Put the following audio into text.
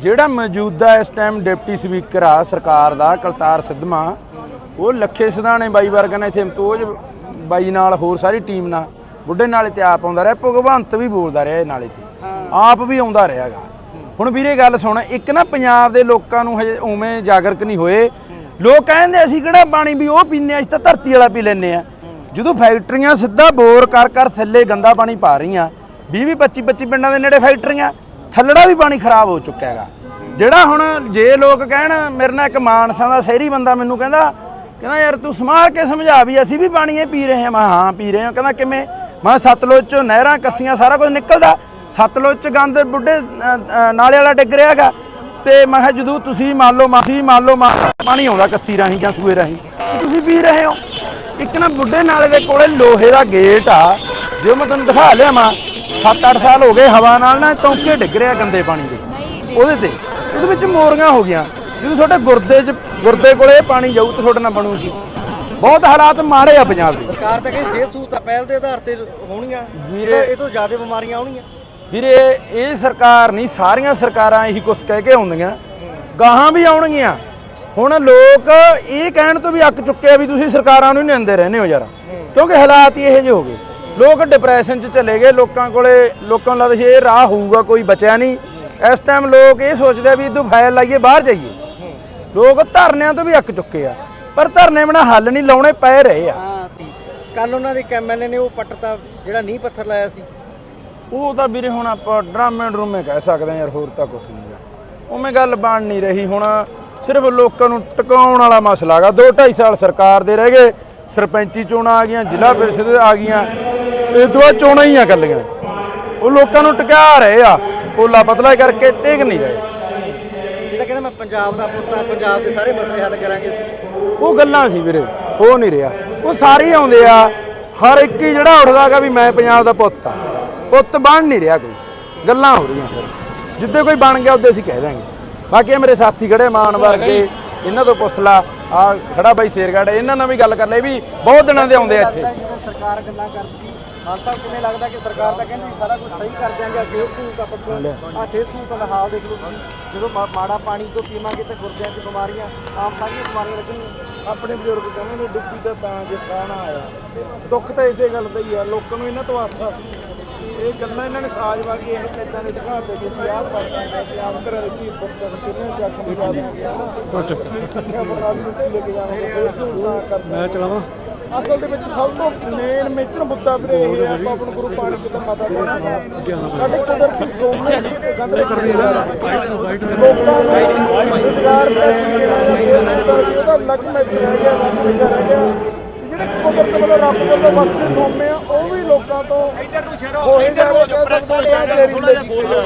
ਜਿਹੜਾ ਮੌਜੂਦਾ ਇਸ ਟਾਈਮ ਡਿਪਟੀ ਸਪੀਕਰ ਆ ਸਰਕਾਰ ਦਾ ਕਲਤਾਰ ਸਿੱਧਮਾ ਉਹ ਲੱਖੇ ਸਿਧਾਣੇ ਬਾਈ ਵਰਗਾ ਨੇ ਇੱਥੇ ਮਤੋਜ ਬਾਈ ਨਾਲ ਹੋਰ ਸਾਰੀ ਟੀਮ ਨਾਲ ਬੁੱਢੇ ਨਾਲੇ ਤੇ ਆਪ ਆਉਂਦਾ ਰਿਹਾ ਭਗਵੰਤ ਵੀ ਬੋਲਦਾ ਰਿਹਾ ਇਹ ਨਾਲੇ ਤੇ ਆਪ ਵੀ ਆਉਂਦਾ ਰਿਹਾਗਾ। ਹੁਣ ਵੀਰੇ ਗੱਲ ਸੁਣ ਇੱਕ ਨਾ ਪੰਜਾਬ ਦੇ ਲੋਕਾਂ ਨੂੰ ਹਜੇ ਉਵੇਂ ਜਾਗਰਕ ਨਹੀਂ ਹੋਏ। ਲੋਕ ਕਹਿੰਦੇ ਅਸੀਂ ਕਿਹੜਾ ਪਾਣੀ ਵੀ ਉਹ ਪੀਂਦੇ ਆ ਅਸੀਂ ਤਾਂ ਧਰਤੀ ਵਾਲਾ ਪੀ ਲੈਂਦੇ ਆ ਜਦੋਂ ਫੈਕਟਰੀਆਂ ਸਿੱਧਾ ਬੋਰ ਕਰ ਕਰ ਥੱਲੇ ਗੰਦਾ ਪਾਣੀ ਪਾ ਰਹੀਆਂ 20 20 25 25 ਪਿੰਡਾਂ ਦੇ ਨੇੜੇ ਫੈਕਟਰੀਆਂ ਥੱਲੜਾ ਵੀ ਪਾਣੀ ਖਰਾਬ ਹੋ ਚੁੱਕਿਆ ਹੈਗਾ। ਜਿਹੜਾ ਹੁਣ ਜੇ ਲੋਕ ਕਹਿਣ, ਮੇਰੇ ਨਾਲ ਇੱਕ ਮਾਨਸਾ ਦਾ ਸ਼ਹਿਰੀ ਬੰਦਾ ਮੈਨੂੰ ਕਹਿੰਦਾ ਕਹਿੰਦਾ ਯਾਰ ਤੂੰ ਸਮਾਰ ਕੇ ਸਮਝਾ ਵੀ, ਅਸੀਂ ਵੀ ਪਾਣੀ ਇਹ ਪੀ ਰਹੇ ਹਾਂ। ਮੈਂ ਕਿਹਾ, ਹਾਂ, ਪੀ ਰਹੇ ਹਾਂ। ਕਹਿੰਦਾ ਕਿਵੇਂ? ਮੈਂ ਕਿਹਾ, ਸਤਲੁਜ ਚੋਂ ਨਹਿਰਾਂ, ਕੱਸੀਆਂ, ਸਾਰਾ ਕੁਝ ਨਿਕਲਦਾ। ਸਤਲੁਜ ਚ ਗੰਦ ਬੁੱਢੇ ਨਾਲੇ ਵਾਲਾ ਡਿੱਗ ਰਿਹਾ ਹੈਗਾ। ਤੇ ਮੈਂ ਕਿਹਾ, ਜਦੋਂ ਤੁਸੀਂ ਮੰਨ ਲਓ, ਮਾਸੀ, ਮੰਨ ਲਓ ਮਾ- ਪਾਣੀ ਆਉਂਦਾ ਕੱਸੀ ਰਾਹੀਂ ਜਾਂ ਸੂਏ ਰਾਹੀਂ ਤੁਸੀਂ ਪੀ ਰਹੇ ਹੋ। ਇੱਕ ਨਾ ਬੁੱਢੇ ਨਾਲੇ ਦੇ ਕੋਲੇ ਲੋਹੇ ਦਾ ਗੇਟ ਆ। ਜੇ ਮੈਂ ਤੁਹਾਨੂੰ ਦਿਖਾ ਲਿਆ ਮਾ 7-8 ਸਾਲ ਹੋ ਗਏ ਹਵਾ ਨਾਲ ਨਾ ਟੌਂਕੇ ਡਿੱਗ ਰਿਹਾ ਗੰਦੇ ਪਾਣੀ ਦੇ। ਉਹਦੇ ਤੇ। ਉਹਦੇ ਵਿੱਚ ਮੋਰੀਆਂ ਹੋ ਗਈਆਂ। ਜਦੋਂ ਤੁਹਾਡੇ ਗੁਰਦੇ 'ਚ ਗੁਰਦੇ ਕੋਲੇ ਪਾਣੀ ਜਾਊ ਤੇ ਤੁਹਾਡੇ ਨਾਲ ਬਣੂ ਸੀ ਬਹੁਤ ਹਾਲਾਤ ਮਾੜੇ ਆ ਪੰਜਾਬ ਦੇ। ਸਰਕਾਰ ਤਾਂ ਕਹਿੰਦੀ ਸਿਹਤ ਸਹੂਲਤਾਂ ਪਹਿਲ ਦੇ ਆਧਾਰ ਤੇ ਹੋਣੀਆਂ। ਵੀਰੇ- ਇਹ ਤੋਂ- ਇਹ ਤੋਂ ਜ਼ਿਆਦਾ ਬਿਮਾਰੀਆਂ ਆਉਣੀਆਂ। ਵੀਰੇ ਇਹ ਸਰਕਾਰ ਨਹੀਂ ਸਾਰੀਆਂ ਸਰਕਾਰਾਂ ਇਹੀ ਕੁਛ ਕਹਿ ਕੇ ਆਉਂਦੀਆਂ। ਗਾਹਾਂ ਵੀ ਆਉਣਗੀਆਂ। ਹੁਣ ਲੋਕ ਇਹ ਕਹਿਣ ਤੋਂ ਵੀ ਅੱਕ ਚੁੱਕੇ ਆ ਵੀ ਤੁਸੀਂ ਸਰਕਾਰਾਂ ਨੂੰ ਹੀ ਨਿੰਦੇ ਰਹਿੰਦੇ ਹੋ ਯਾਰ। ਕਿਉਂਕਿ ਹਾਲਾਤ ਹੀ ਇਹੋ ਜਿਹੇ ਹੋ ਗਏ। ਲੋਕ ਡਿਪਰੈਸ਼ਨ 'ਚ ਚਲੇ ਗਏ ਲੋਕਾਂ ਕੋਲੇ ਲੋਕਾਂ ਨੂੰ ਲੱਗਦਾ ਸੀ ਇਹ ਰਾਹ ਹੋਊਗਾ ਕੋਈ ਬਚਿਆ ਨਹੀਂ। ਇਸ ਟਾਈਮ ਲੋਕ ਇਹ ਸੋਚਦੇ ਆ ਵੀ ਇਦੋਂ ਫਾਇਲ ਲਾਈਏ ਬਾਹਰ ਜਾਈਏ। ਲੋਕ ਧਰਨਿਆਂ ਤੋਂ ਵੀ ਅੱਕ ਚੁੱਕੇ ਆ ਪਰ ਧਰਨੇ ਬਿਨਾਂ ਹੱਲ ਨਹੀਂ ਲਾਉਣੇ ਪੈ ਰਹੇ ਆ। ਕੱਲ ਉਹਨਾਂ ਦੇ ਐਮਐਲਏ ਨੇ ਉਹ ਪੱਟਤਾ ਜਿਹੜਾ ਨੀਂਹ ਪੱਥਰ ਲਾਇਆ ਸੀ। ਉਹ ਤਾਂ ਵੀਰੇ ਹੁਣ ਆਪਾਂ ਡਰਾਮੇ ਡਰੂਮੇ ਕਹਿ ਸਕਦੇ ਹਾਂ ਯਾਰ ਹੋਰ ਤਾਂ ਕੁਝ ਨਹੀਂ ਗਾ ਉਵੇਂ ਗੱਲ ਬਣ ਨਹੀਂ ਰਹੀ ਹੁਣ ਸਿਰਫ ਲੋਕਾਂ ਨੂੰ ਟਿਕਾਉਣ ਵਾਲਾ ਮਸਲਾ ਹੈਗਾ। 2 2.5 ਸਾਲ ਸਰਕਾਰ ਦੇ ਰਹਿ ਗਏ ਸਰਪੰਚੀ ਚੋਣਾਂ ਆ ਗਈਆਂ ਜ਼ਿਲ੍ਹਾ ਪ੍ਰੀਸ਼ਦ ਆ ਗਈਆਂ। ਇਹ ਤੋਂ ਬਾਅਦ ਚੋਣਾਂ ਹੀ ਆ ਕੱਲੀਆਂ ਉਹ ਲੋਕਾਂ ਨੂੰ ਟਿਕਾ ਰਹੇ ਆ। ਪੋਲਾ ਪਤਲਾ ਕਰਕੇ ਟਿਕ ਨਹੀਂ ਰਹੇ। ਜਿਹੜਾ ਕਹਿੰਦਾ ਮੈਂ ਪੰਜਾਬ ਦਾ ਪੁੱਤ ਆ ਪੰਜਾਬ ਦੇ ਸਾਰੇ ਮਸਲੇ ਹੱਲ ਕਰਾਂਗੇ। ਉਹ ਗੱਲਾਂ ਸੀ ਵੀਰੇ ਹੋ ਨਹੀਂ ਰਿਹਾ। ਉਹ ਸਾਰੇ ਆਉਂਦੇ ਆ। ਹਰ ਇੱਕ ਹੀ ਜਿਹੜਾ ਉੱਠਦਾਗਾ ਵੀ ਮੈਂ ਪੰਜਾਬ ਦਾ ਪੁੱਤ ਆ ਪੁੱਤ ਬਣ ਨਹੀਂ ਰਿਹਾ ਕੋਈ। ਗੱਲਾਂ ਹੋ ਰਹੀਆਂ ਸਰ। ਜਿੱਦੇ ਕੋਈ ਬਣ ਗਿਆ ਉਹਦੇ ਅਸੀਂ ਕਹਿ ਦਾਂਗੇ ਬਾਕੀ ਇਹ ਮੇਰੇ ਸਾਥੀ ਖੜੇ ਮਾਨ ਵਰਗੇ ਇਹਨਾਂ ਤੋਂ ਪੁੱਛ ਲਾ। ਆ ਖੜਾ ਬਾਈ ਸ਼ੇਰਗੜ ਇਹਨਾਂ ਨਾਲ ਵੀ ਗੱਲ ਕਰ ਲੈ ਇਹ ਵੀ ਬਹੁਤ ਦਿਨਾਂ ਦੇ ਆਉਂਦੇ ਆ ਇੱਥੇ। ਸਰਕਾਰ ਗੱਲਾਂ ਕਰਦੀ ਹਾਂ ਤਾਂ ਕਿਵੇਂ ਲੱਗਦਾ ਕਿ ਸਰਕਾਰ ਤਾਂ ਕਹਿੰਦੀ ਸਾਰਾ ਕੁਝ ਸਹੀ ਕਰ ਦਿਆਂਗੇ ਸਿਹਤ ਸਹੂਲਤਾਂ ਪੱਤੋਂ ਆ ਸਿਹਤ ਸਹੂਲਤਾਂ ਦਾ ਹਾਲ ਦੇਖ ਲਓ ਤੁਸੀਂ ਜਦੋਂ ਮਾ- ਮਾੜਾ ਪਾਣੀ ਤੋਂ ਪੀਵਾਂਗੇ ਤੇ ਗੁਰਦਿਆਂ 'ਚ ਬਿਮਾਰੀਆਂ ਆਮ ਸਾਰੀਆਂ ਬਿਮਾਰੀਆਂ ਲੱਗਣਗੀਆਂ। ਆਪਣੇ ਬਜ਼ੁਰਗ ਕਹਿੰਦੇ ਨੇ ਡੁੱਬੀ ਤਾਂ ਤਾਂ ਜੇ ਸਾਣਾ ਆਇਆ। ਦੁੱਖ ਤਾਂ ਇਸੇ ਗੱਲ ਦਾ ਹੀ ਆ ਲੋਕਾਂ ਨੂੰ ਇਹਨਾਂ ਤੋਂ ਆਸਾ ਸੀ। ਇਹ ਗੱਲਾਂ ਇਹਨਾਂ ਨੇ ਸਾਜ ਵਾ ਕੇ ਇਹ ਇਦਾਂ ਦੇ ਆਹ ਆਪ ਕਿੰਨੇ ਚੱਕ ਮਜਾ ਮੈਂ ਚਲਾਵਾਂ? ਅਸਲ ਦੇ ਵਿੱਚ ਸਭ ਤੋਂ ਮੇਨ ਮੇਜਰ ਮੁੱਦਾ ਵੀਰੇ ਇਹ ਹੈ ਆਪਾਂ ਆਪਣਾ ਗੁਰੂ ਪਾਣੀ ਕਿਤੇ ਮਾਤਾ ਦੇਣਾ ਸਾਡੇ ਕੁਦਰਤੀ ਸੋਮੇ ਸੀ ਤੇ ਗੰਦ ਕਰਨੀ ਲੋਕਾਂ ਨੂੰ ਰੁਜ਼ਗਾਰ ਦਾ ਉਹਦਾ ਲੱਗ ਮੈਟਰ ਰਹਿ ਗਿਆ ਲੱਗ ਵਿਸ਼ਾ ਰਹਿ ਗਿਆ। ਤੇ ਜਿਹੜੇ ਕੁਦਰਤ ਵੱਲੋਂ ਰੱਬ ਵੱਲੋਂ ਬਖਸ਼ੇ ਸੋਮੇ ਆ ਉਹ ਵੀ ਲੋਕਾਂ ਤੋਂ ਇਧਰ ਨੂੰ ਸ਼ਰੋ ਇਧਰ ਨੂੰ ਜੋ ਪ੍ਰੈਸ ਵਾਲੇ ਆ ਤੇਰੀ